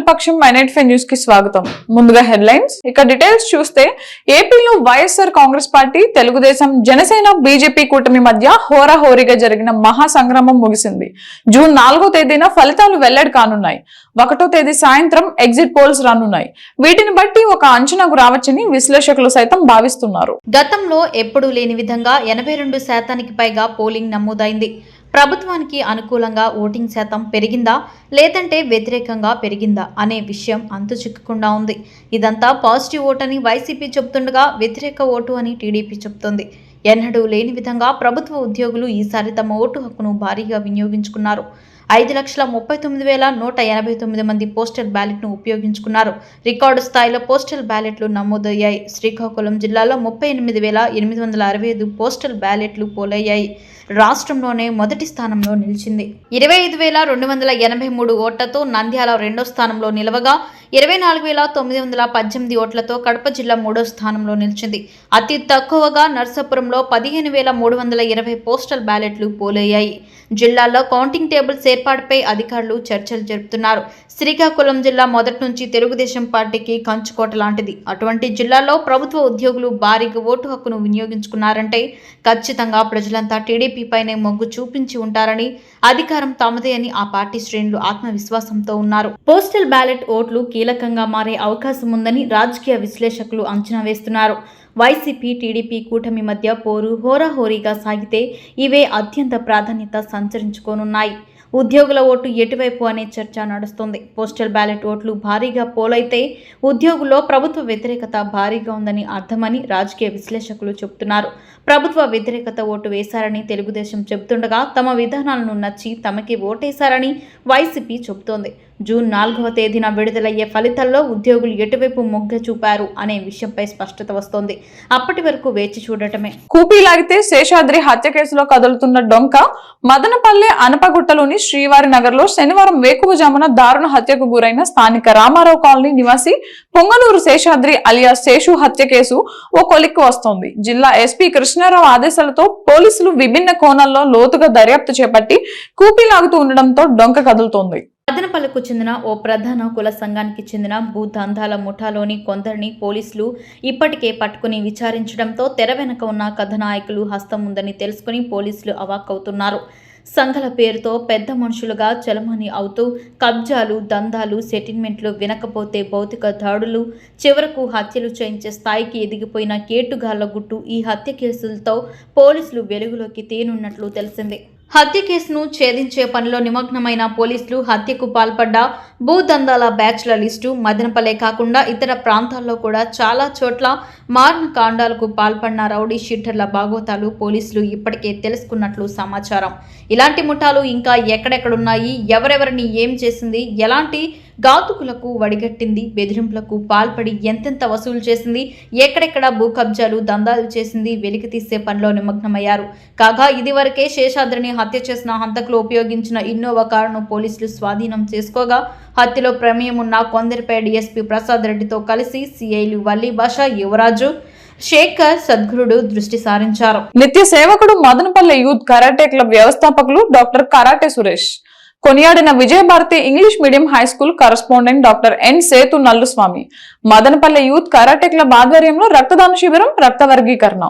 ప్రజలపక్షం మైనైట్ five న్యూస్కి స్వాగతం. ముందుగా హెడ్లైన్స్. ఇక డీటెయిల్స్ చూస్తే ఏపీలో YSR Congress party Telugu Desam Janasena BJP కూటమి మధ్య హోరాహోరీగా జరిగిన మహా సంగ్రామం ముగిసింది. జూన్ నాలుగో తేదీన ఫలితాలు వెల్లడి కానున్నాయి. ఒకటో తేదీ సాయంత్రం ఎగ్జిట్ పోల్స్ రానున్నాయి. వీటిని బట్టి ఒక అంచనాకు రావచ్చని విశ్లేషకులు సైతం భావిస్తున్నారు. గతంలో ఎప్పుడూ లేని విధంగా ఎనభై రెండు శాతానికి పైగా పోలింగ్ నమోదైంది. ప్రభుత్వానికి అనుకూలంగా ఓటింగ్ శాతం పెరిగిందా? లేదంటే వ్యతిరేకంగా పెరిగిందా? అనే విషయం అంతు చిక్కకుండా ఉంది. ఇదంతా పాజిటివ్ ఓటు అని వైసీపీ చెబుతుండగా వ్యతిరేక ఓటు అని టీడీపీ చెబుతోంది. ఎన్నడూ లేని విధంగా ప్రభుత్వ ఉద్యోగులు ఈసారి తమ ఓటు హక్కును భారీగా వినియోగించుకున్నారు. ఐదు లక్షల ముప్పై తొమ్మిది వేల నూట ఎనభై తొమ్మిది మంది పోస్టల్ బ్యాలెట్ను ఉపయోగించుకున్నారు. రికార్డు స్థాయిలో పోస్టల్ బ్యాలెట్లు నమోదయ్యాయి. శ్రీకాకుళం జిల్లాలో ముప్పై ఎనిమిది వేల ఎనిమిది వందల అరవై ఐదు పోస్టల్ బ్యాలెట్లు పోలయ్యాయి. రాష్ట్రంలోనే మొదటి స్థానంలో నిలిచింది. ఇరవై ఐదు వేల రెండు వందల ఎనభై మూడు ఓట్లతో నంద్యాల రెండో స్థానంలో నిలవగా ఇరవై నాలుగు వేల తొమ్మిది వందల పద్దెనిమిది ఓట్లతో కడప జిల్లా మూడో స్థానంలో నిలిచింది. అతి తక్కువగా నర్సాపురంలో పదిహేను వేల మూడు వందల ఇరవై పోస్టల్ బ్యాలెట్లు పోలయ్యాయి. జిల్లాలో కౌంటింగ్ టేబుల్స్ ఏర్పాటుపై అధికారులు చర్చలు జరుపుతున్నారు. శ్రీకాకుళం జిల్లా మొదటి నుంచి తెలుగుదేశం పార్టీకి కంచుకోట లాంటిది. అటువంటి జిల్లాలో ప్రభుత్వ ఉద్యోగులు భారీగా ఓటు హక్కును వినియోగించుకున్నారంటే ఖచ్చితంగా ప్రజలంతా టీడీపీపైనే మొగ్గు చూపించి ఉంటారని అధికారం తమదే అని ఆ పార్టీ శ్రేణులు ఆత్మవిశ్వాసంతో ఉన్నారు. పోస్టల్ బ్యాలెట్ ఓట్లు కీలకంగా మారే అవకాశం ఉందని రాజకీయ విశ్లేషకులు అంచనా వేస్తున్నారు. వైసీపీ టీడీపీ కూటమి మధ్య పోరు హోరాహోరీగా సాగితే ఇవే అత్యంత ప్రాధాన్యత సంచరించుకోనున్నాయి. ఉద్యోగుల ఓటు ఎటువైపు అనే చర్చ నడుస్తుంది. పోస్టల్ బ్యాలెట్ ఓట్లు భారీగా పోలైతే ఉద్యోగుల్లో ప్రభుత్వ వ్యతిరేకత భారీగా ఉందని అర్థమని రాజకీయ విశ్లేషకులు చెబుతున్నారు. ప్రభుత్వ వ్యతిరేకత ఓటు వేశారని తెలుగుదేశం చెబుతుండగా తమ విధానాలను నచ్చి తమకి ఓటేశారని వైసీపీ చెబుతోంది. జూన్ నాలుగవ తేదీన విడుదలయ్యే ఫలితాల్లో ఉద్యోగులు ఎటువైపు మొగ్గ చూపారు అనే విషయంపై స్పష్టత వస్తోంది. అప్పటి వరకు వేచి చూడటమే. కూపీలాగితే శేషాద్రి హత్య కేసులో కదులుతున్న డొంక మదనపల్లె అనపగుట్టలోని శ్రీవారి నగర్లో శనివారం వేకువజామున దారుణ హత్యకు గురైన స్థానిక రామారావు కాలనీ నివాసి పొంగనూరు శేషాద్రి అలియా శేషు హత్య కేసు ఓ కొలిక్కి వస్తోంది. జిల్లా ఎస్పీ కృష్ణారావు ఆదేశాలతో పోలీసులు విభిన్న కోణాల్లో లోతుగా దర్యాప్తు చేపట్టి కూపీలాగుతూ ఉండడంతో డొంక కదులుతోంది. మదనపల్లికు చెందిన ఓ ప్రధాన కుల సంఘానికి చెందిన భూదందాల ముఠాలోని కొందరిని పోలీసులు ఇప్పటికే పట్టుకుని విచారించడంతో తెర వెనుక ఉన్న కథనాయకులు హస్తం ఉందని తెలుసుకుని పోలీసులు అవాక్కవుతున్నారు. సంఘల పేరుతో పెద్ద మనుషులుగా చలమణి అవుతూ కబ్జాలు దందాలు సెటిల్మెంట్లు వినకపోతే భౌతిక దాడులు చివరకు హత్యలు చేయించే స్థాయికి ఎదిగిపోయిన కేటుగాళ్ళ గుట్టు ఈ హత్య కేసులతో పోలీసులు వెలుగులోకి తేనున్నట్లు తెలిసిందే. హత్య కేసును ఛేదించే పనిలో నిమగ్నమైన పోలీసులు హత్యకు పాల్పడ్డ భూదందాల బ్యాచ్ల లిస్టు మదనపల్లె కాకుండా ఇతర ప్రాంతాల్లో కూడా చాలా చోట్ల మారణ కాండాలకు పాల్పడిన రౌడీ షీటర్ల బాగోతాలు పోలీసులు ఇప్పటికే తెలుసుకున్నట్లు సమాచారం. ఇలాంటి ముఠాలు ఇంకా ఎక్కడెక్కడున్నాయి? ఎవరెవరిని ఏం చేసింది? ఎలాంటి ఘాతుకులకు వడిగట్టింది బెదిరింపులకు పాల్పడి ఎంతెంత వసూలు చేసింది ఎక్కడెక్కడ భూ కబ్జాలు దందాలు చేసింది వెలికి తీసే పనిలో నిమగ్నమయ్యారు. కాగా ఇదివరకే శేషాద్రిని హత్య చేసిన హంతకులు ఉపయోగించిన ఇన్నోవా కారును పోలీసులు స్వాధీనం చేసుకోగా హత్యలో ప్రమేయం ఉన్న కొందరిపై డీఎస్పీ ప్రసాద్ రెడ్డితో కలిసి సిఐలు వల్లి భాష యువరాజు శేఖర్ సద్గురుడు దృష్టి సారించారు. నిత్య సేవకుడు మదనపల్లె యూత్ కరాటే క్లబ్ వ్యవస్థాపకులు doctor karate Suresh కొనియాడిన Vijayabharathi English medium high school correspondent doctor N Sethu Nalluswamy Madanapalle youth karate club ఆధ్వర్యంలో రక్తదాన శిబిరం రక్త వర్గీకరణ.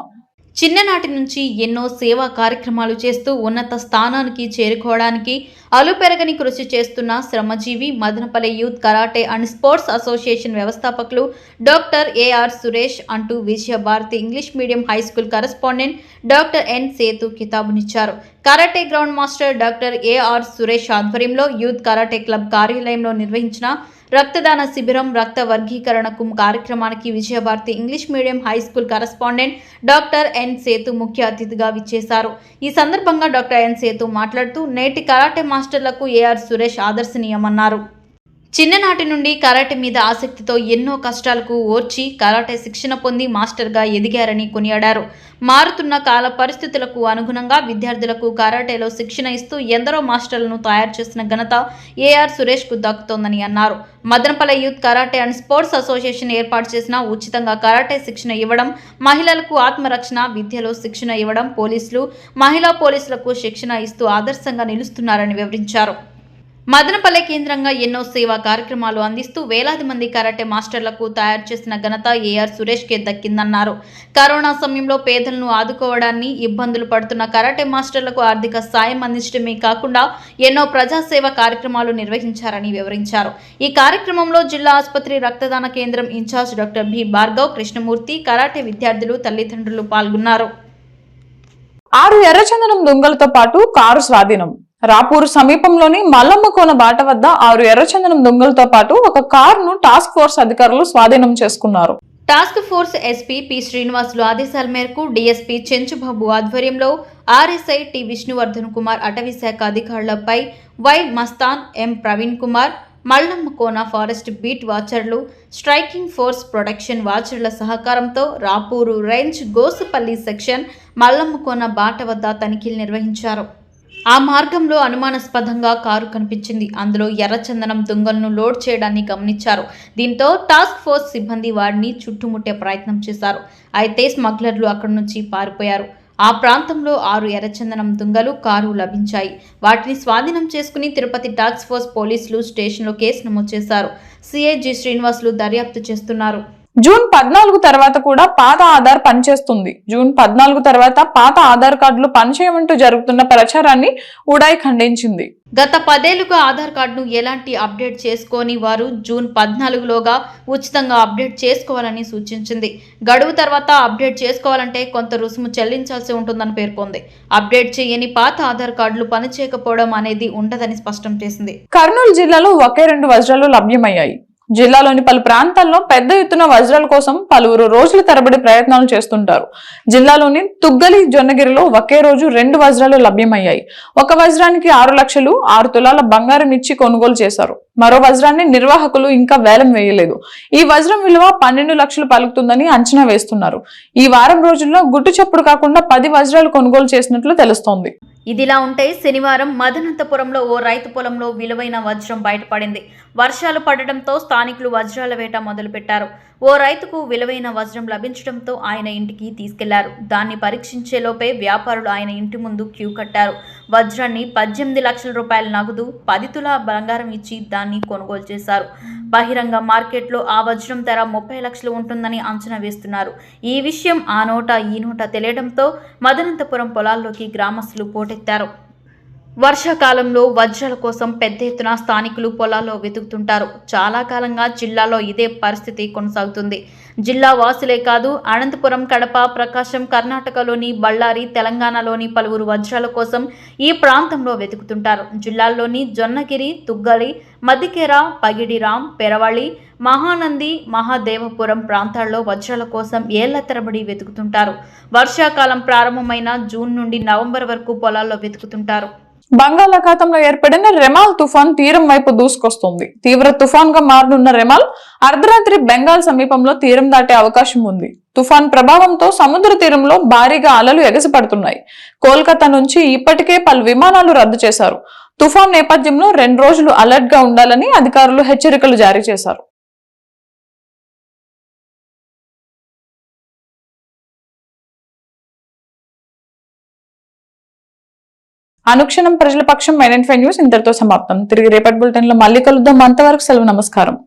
చిన్ననాటి నుంచి ఎన్నో సేవా కార్యక్రమాలు చేస్తూ ఉన్నత స్థానానికి చేరుకోవడానికి అలుపెరగని కృషి చేస్తున్న శ్రమజీవి Madanapalli youth karate and sports association వ్యవస్థాపకులు డాక్టర్ ఏఆర్ సురేష్ అంటూ Vijayabharathi English medium high school correspondent doctor N Sethu కితాబునిచ్చారు. Karate ground master doctor AR Suresh ఆధ్వర్యంలో యూత్ కరాటే క్లబ్ కార్యాలయంలో నిర్వహించిన రక్తదాన శిబిరం రక్త వర్గీకరణకు కార్యక్రమానికి Vijayabharathi English medium high school correspondent doctor N Sethu ముఖ్య అతిథిగా విచ్చేశారు. ఈ సందర్భంగా డాక్టర్ ఎన్ సేతు మాట్లాడుతూ నేటి కరాటే మాస్టర్లకు ఏఆర్ సురేష్ ఆదర్శనీయమన్నారు. చిన్ననాటి నుండి కరాటే మీద ఆసక్తితో ఎన్నో కష్టాలకు ఓర్చి కరాటే శిక్షణ పొంది మాస్టర్గా ఎదిగారని కొనియాడారు. మారుతున్న కాల పరిస్థితులకు అనుగుణంగా విద్యార్థులకు కరాటేలో శిక్షణ ఇస్తూ ఎందరో మాస్టర్లను తయారు చేసిన ఘనత ఏఆర్ సురేష్కు దక్కుతోందని అన్నారు. Madanapalle youth karate and sports association ఏర్పాటు చేసిన ఉచితంగా కరాటే శిక్షణ ఇవ్వడం మహిళలకు ఆత్మరక్షణ విద్యలో శిక్షణ ఇవ్వడం పోలీసులు మహిళా పోలీసులకు శిక్షణ ఇస్తూ ఆదర్శంగా నిలుస్తున్నారని వివరించారు. మదనపల్లె కేంద్రంగా ఎన్నో సేవా కార్యక్రమాలు అందిస్తూ వేలాది మంది కరాటే మాస్టర్లకు తయారు చేసిన ఘనత ఏఆర్ సురేష్కే దక్కిందన్నారు. కరోనా సమయంలో పేదలను ఆదుకోవడాన్ని ఇబ్బందులు పడుతున్న కరాటే మాస్టర్లకు ఆర్థిక సాయం అందించడమే కాకుండా ఎన్నో ప్రజాసేవ కార్యక్రమాలు నిర్వహించారని వివరించారు. ఈ కార్యక్రమంలో జిల్లా ఆసుపత్రి రక్తదాన కేంద్రం in charge doctor B Bhargav Krishnamurthy karate విద్యార్థులు తల్లిదండ్రులు పాల్గొన్నారు. ఆరు ఎర్రచందనం దొంగలతో పాటు కారు స్వాధీనం. రాపూర్ సమీపంలోని మల్లమ్మకోన బాట వద్ద ఆరు ఎర్రచందనం దొంగలతో పాటు ఒక కారును టాస్క్ ఫోర్స్ అధికారులు స్వాధీనం చేసుకున్నారు. Task force SP P Srinivasulu ఆదేశాల మేరకు డీఎస్పీ చెంచుబాబు ఆధ్వర్యంలో ఆర్ఎస్ఐ టి విష్ణువర్ధన్ కుమార్ అటవీ శాఖ అధికారులపై Y Mastan M Praveen Kumar Mallammakona forest beat వాచర్లు striking force protection వాచర్ల సహకారంతో రాపూరు రేంజ్ గోసుపల్లి సెక్షన్ మల్లమ్మకోన బాట వద్ద తనిఖీలు నిర్వహించారు. ఆ మార్గంలో అనుమానాస్పదంగా కారు కనిపించింది. అందులో ఎర్రచందనం దుంగలను లోడ్ చేయడాన్ని గమనించారు. దీంతో టాస్క్ ఫోర్స్ సిబ్బంది వారిని చుట్టుముట్టే ప్రయత్నం చేశారు. అయితే స్మగ్లర్లు అక్కడి నుంచి పారిపోయారు. ఆ ప్రాంతంలో ఆరు ఎర్రచందనం దుంగలు కారు లభించాయి. వాటిని స్వాధీనం చేసుకుని తిరుపతి టాస్క్ ఫోర్స్ పోలీసులు స్టేషన్లో కేసు నమోదు చేశారు. సిఐజి శ్రీనివాసులు దర్యాప్తు చేస్తున్నారు. జూన్ పద్నాలుగు తర్వాత కూడా పాత ఆధార్ పనిచేస్తుంది. జూన్ పద్నాలుగు తర్వాత పాత ఆధార్ కార్డులు పనిచేయమంటూ జరుగుతున్న ప్రచారాన్ని ఉడాయ్ ఖండించింది. గత పదేళ్ళుగా ఆధార్ కార్డును ఎలాంటి అప్డేట్ చేసుకోని వారు జూన్ పద్నాలుగులోగా ఉచితంగా అప్డేట్ చేసుకోవాలని సూచించింది. గడువు తర్వాత అప్డేట్ చేసుకోవాలంటే కొంత రుసుము చెల్లించాల్సి ఉంటుందని పేర్కొంది. అప్డేట్ చేయని పాత ఆధార్ కార్డులు పనిచేయకపోవడం అనేది ఉండదని స్పష్టం చేసింది. కర్నూలు జిల్లాలో ఒకే రెండు వజ్రాలు లభ్యమయ్యాయి. జిల్లాలోని పలు ప్రాంతాల్లో పెద్ద ఎత్తున వజ్రాల కోసం పలువురు రోజుల తరబడి ప్రయత్నాలు చేస్తుంటారు. జిల్లాలోని తుగ్గలి జొన్నగిరిలో ఒకే రోజు రెండు వజ్రాలు లభ్యమయ్యాయి. ఒక వజ్రానికి ఆరు లక్షలు ఆరు తులాల బంగారం ఇచ్చి కొనుగోలు చేశారు. మరో వజ్రాన్ని నిర్వాహకులు ఇంకా వేలం వేయలేదు. ఈ వజ్రం విలువ పన్నెండు లక్షలు పలుకుతుందని అంచనా వేస్తున్నారు. ఈ వారం రోజుల్లో గుట్టు చప్పుడు కాకుండా పది వజ్రాలు కొనుగోలు చేసినట్లు తెలుస్తోంది. ఇదిలా ఉంటే శనివారం మదనంతపురంలో ఓ రైతు పొలంలో విలువైన వజ్రం బయటపడింది. వర్షాలు పడటంతో స్థానికులు వజ్రాల వేట మొదలుపెట్టారు. ఓ రైతుకు విలువైన వజ్రం లభించడంతో ఆయన ఇంటికి తీసుకెళ్ళారు. దాన్ని పరీక్షించేలోపే వ్యాపారులు ఆయన ఇంటి ముందు క్యూ కట్టారు. వజ్రాన్ని పద్దెనిమిది లక్షల రూపాయల నగదు పది తులా బంగారం ఇచ్చి దాన్ని కొనుగోలు చేశారు. బహిరంగ మార్కెట్లో ఆ వజ్రం ధర ముప్పై లక్షలు ఉంటుందని అంచనా వేస్తున్నారు. ఈ విషయం ఆ నోట ఈ నోట తెలియడంతో మదనంతపురం పొలాల్లోకి గ్రామస్తులు పోటెత్తారు. వర్షాకాలంలో వజ్రాల కోసం పెద్ద ఎత్తున స్థానికులు పొలాల్లో వెతుకుతుంటారు. చాలా కాలంగా జిల్లాలో ఇదే పరిస్థితి కొనసాగుతుంది. జిల్లా వాసులే కాదు అనంతపురం కడప ప్రకాశం కర్ణాటకలోని బళ్ళారి తెలంగాణలోని పలువురు వజ్రాల కోసం ఈ ప్రాంతంలో వెతుకుతుంటారు. జిల్లాల్లోని జొన్నగిరి తుగ్గలి మదికేర పగిడిరాం పెరవళి మహానంది మహాదేవపురం ప్రాంతాల్లో వజ్రాల కోసం ఏళ్ళ తరబడి వెతుకుతుంటారు. వర్షాకాలం ప్రారంభమైన జూన్ నుండి నవంబర్ వరకు పొలాల్లో వెతుకుతుంటారు. బంగాళాఖాతంలో ఏర్పడిన రెమాల్ తుఫాన్ తీరం వైపు దూసుకొస్తుంది. తీవ్ర తుఫాన్గా మారనున్న రెమాల్ అర్ధరాత్రి బెంగాల్ సమీపంలో తీరం దాటే అవకాశం ఉంది. తుఫాన్ ప్రభావంతో సముద్ర తీరంలో భారీగా అలలు ఎగసిపడుతున్నాయి. కోల్కతా నుంచి ఇప్పటికే పలు విమానాలు రద్దు చేశారు. తుఫాన్ నేపథ్యంలో రెండు రోజులు అలర్ట్గా ఉండాలని అధికారులు హెచ్చరికలు జారీ చేశారు. అనుక్షణం ప్రజల పక్షం మైనెన్ ఫైవ్ న్యూస్ ఇంతటితో సమాప్తం. తిరిగి రేపటి బులెటిన్లో మళ్ళీ కలుద్దాం. అంతవరకు సెలవు నమస్కారం.